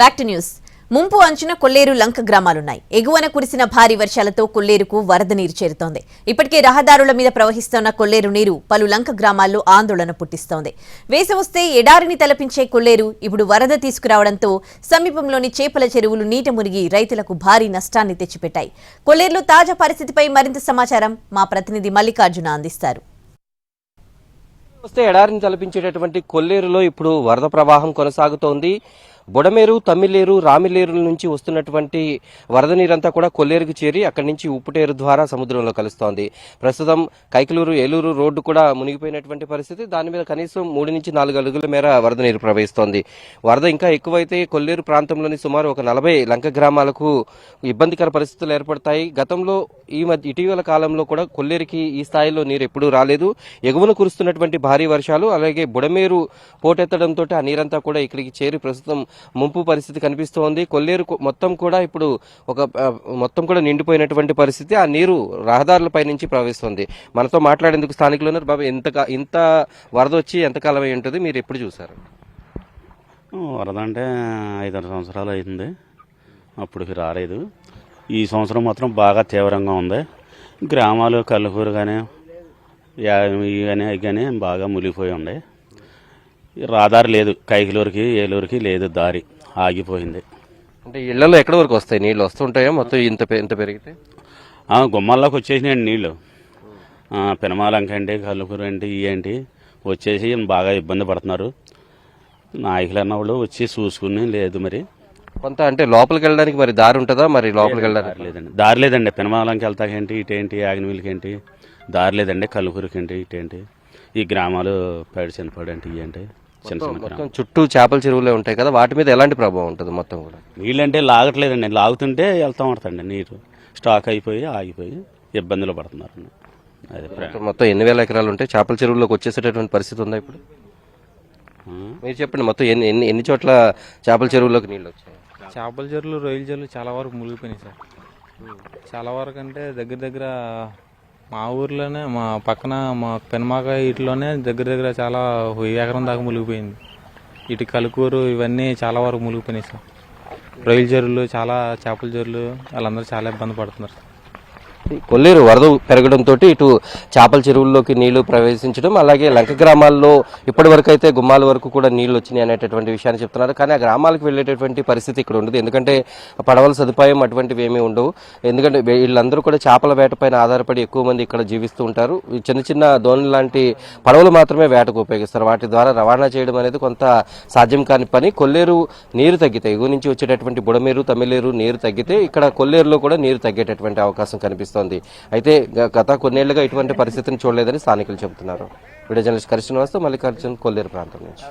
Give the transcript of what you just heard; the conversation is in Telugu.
బ్యాక్ టు న్యూస్ ముంపు అంచున కొల్లేరు లంక గ్రామాలున్నాయి. ఎగువన కురిసిన భారీ వర్షాలతో కొల్లేరుకు వరద నీరు చేరుతోంది. ఇప్పటికే రహదారుల మీద ప్రవహిస్తోన్న కొల్లేరు నీరు పలు లంక గ్రామాల్లో ఆందోళన పుట్టిస్తోంది. వేసవస్తే ఎడారిని తలపించే కొల్లేరు ఇప్పుడు వరద తీసుకురావడంతో సమీపంలోని చేపల చెరువులు నీట మునిగి రైతులకు భారీ నష్టాన్ని తెచ్చిపెట్టాయి. కొల్లేరులో తాజా పరిస్థితిపై మరింత సమాచారం మా ప్రతినిధి మల్లికార్జున అందిస్తారు. వస్తే ఎడారిని తలపించేటటువంటి కొల్లేరులో ఇప్పుడు వరద ప్రవాహం కొనసాగుతోంది. బుడమేరు తమ్మిలేరు రామిలేరు నుంచి వస్తున్నటువంటి వరద నీరంతా కూడా కొల్లేరుకు చేరి అక్కడి నుంచి ఉప్పుటేరు ద్వారా సముద్రంలో కలుస్తోంది. ప్రస్తుతం కైకలూరు ఏలూరు రోడ్డు కూడా మునిగిపోయినటువంటి పరిస్థితి. దాని మీద కనీసం మూడు నుంచి నాలుగు అడుగుల మేర వరద నీరు ప్రవహిస్తోంది. వరద ఇంకా ఎక్కువైతే కొల్లేరు ప్రాంతంలోని సుమారు ఒక నలభై లంక గ్రామాలకు ఇబ్బందికర పరిస్థితులు ఏర్పడతాయి. గతంలో ఈ మధ్య ఇటీవల కాలంలో కూడా కొల్లేరుకి ఈ స్థాయిలో నీరు ఎప్పుడూ రాలేదు. ఎగువన కురుస్తున్నటువంటి భారీ వర్షాలు అలాగే బుడమేరు పోటెత్తడంతో ఆ నీరంతా కూడా ఇక్కడికి చేరి ప్రస్తుతం ముంపు పరిస్థితి కనిపిస్తోంది. కొల్లేరు మొత్తం కూడా ఇప్పుడు ఒక మొత్తం కూడా నిండిపోయినటువంటి పరిస్థితి. ఆ నీరు రహదారులపై నుంచి ప్రవహిస్తుంది. మనతో మాట్లాడేందుకు స్థానికులు ఉన్నారు. బాబా ఇంత ఇంత వరద వచ్చి ఎంతకాలం అయి ఉంటుంది? మీరు ఎప్పుడు చూసారు వరద అంటే ఐదారు సంవత్సరాలు అయింది. అప్పుడు రాలేదు. ఈ సంవత్సరం మాత్రం బాగా తీవ్రంగా ఉంది. గ్రామాలు కల్లకూరు కానీ ఇవి కానీ అవి కానీ బాగా మునిగిపోయి ఉన్నాయి. రాదారి లేదు. కైకిలూరుకి ఏలూరుకి లేదు దారి. ఆగిపోయింది. అంటే ఇళ్ళలో ఎక్కడి వరకు వస్తాయి? నీళ్ళు వస్తుంటాయా? మొత్తం ఇంత పె- ఇంత పెరిగితే? గుమ్మాల్లోకి వచ్చేసినాయండి నీళ్ళు. పెనమాలంక ఏంటి కల్లకూరు ఏంటి ఇవి ఏంటి వచ్చేసి బాగా ఇబ్బంది పడుతున్నారు. నాయకులు అన్న వాళ్ళు వచ్చి చూసుకుని లేదు మరి. కొంత అంటే లోపలికి వెళ్ళడానికి మరి దారి ఉంటుందా? మరి లోపలికి వెళ్ళడానికి? దారి లేదండి. దారి లేదండి. పెనమాలంకి వెళ్తాకేంటి ఇటేంటి ఆగినవిల్కి ఏంటి? దారి లేదండి. కలుగురికి ఏంటి? ఇటేంటి ఈ గ్రామాలు పేడి చిన్నపాడు ఏంటి ఇవి చిన్న మొత్తం చుట్టూ చేపల చెరువులే ఉంటాయి కదా వాటి మీద ఎలాంటి ప్రభావం ఉంటుంది మొత్తం కూడా? నీళ్ళంటే లాగట్లేదండి. లాగుతుంటే వెళ్తా ఉంటుందండి నీరు. స్టాక్ అయిపోయి ఆగిపోయి ఇబ్బందులు పడుతున్నారు. అదే మొత్తం ఎన్ని వేల ఎకరాలు ఉంటాయి? చేపల చెరువుల్లోకి వచ్చేసేటటువంటి పరిస్థితి ఉందా ఇప్పుడు? మీరు చెప్పండి మొత్తం ఎన్ని ఎన్ని ఎన్ని చోట్ల చేపల చెరువుల్లోకి నీళ్ళు వచ్చాయి? చేపల చెరువులు రొయ్యల చెరువులు చాలా వరకు మునిగిపోయినాయి సార్. చాలా వరకు అంటే దగ్గర దగ్గర మా ఊర్లోనే మా పక్కన మా పెనమాక ఇటులోనే దగ్గర దగ్గర చాలా వెయ్యి ఎకరం దాకా మునిగిపోయింది. ఇటు కలుకూరు ఇవన్నీ చాలా వరకు మునిగిపోయినాయి సార్. రొయ్యల చెరువులు చాలా చేపల చెరువులు వాళ్ళందరూ చాలా ఇబ్బంది పడుతున్నారు సార్. కొల్లేరు వరద పెరగడంతో ఇటు చేపల చెరువుల్లోకి నీళ్ళు ప్రవేశించడం అలాగే లంక గ్రామాల్లో ఇప్పటి వరకు అయితే గుమ్మాల వరకు కూడా నీళ్ళు వచ్చినాయి అనేటటువంటి విషయాన్ని చెప్తున్నారు. కానీ ఆ గ్రామాలకు వెళ్ళేటటువంటి పరిస్థితి ఇక్కడ ఉండదు. ఎందుకంటే పడవల సదుపాయం అటువంటివి ఏమీ ఉండవు. ఎందుకంటే వీళ్ళందరూ కూడా చేపల వేటపైన ఆధారపడి ఎక్కువ మంది ఇక్కడ జీవిస్తూ ఉంటారు. చిన్న చిన్న దోణి లాంటి పడవలు మాత్రమే వేటకు ఉపయోగిస్తారు. వాటి ద్వారా రవాణా చేయడం అనేది కొంత సాధ్యం కాని పని. కొల్లేరు నీరు తగ్గితే ఎగువ నుంచి వచ్చేటటువంటి బుడమేరు తమిళేరు నీరు తగ్గితే ఇక్కడ కొల్లేరులో కూడా నీరు తగ్గేటటువంటి అవకాశం కనిపిస్తుంది. అయితే గత కొన్నేళ్ళుగా ఇటువంటి పరిస్థితిని చూడలేదని స్థానికులు చెబుతున్నారు. వీడియో జర్నలిస్ట్ కరిశ్రీనివాస్తో మల్లికార్జున్ కొల్లేరు ప్రాంతం నుంచి.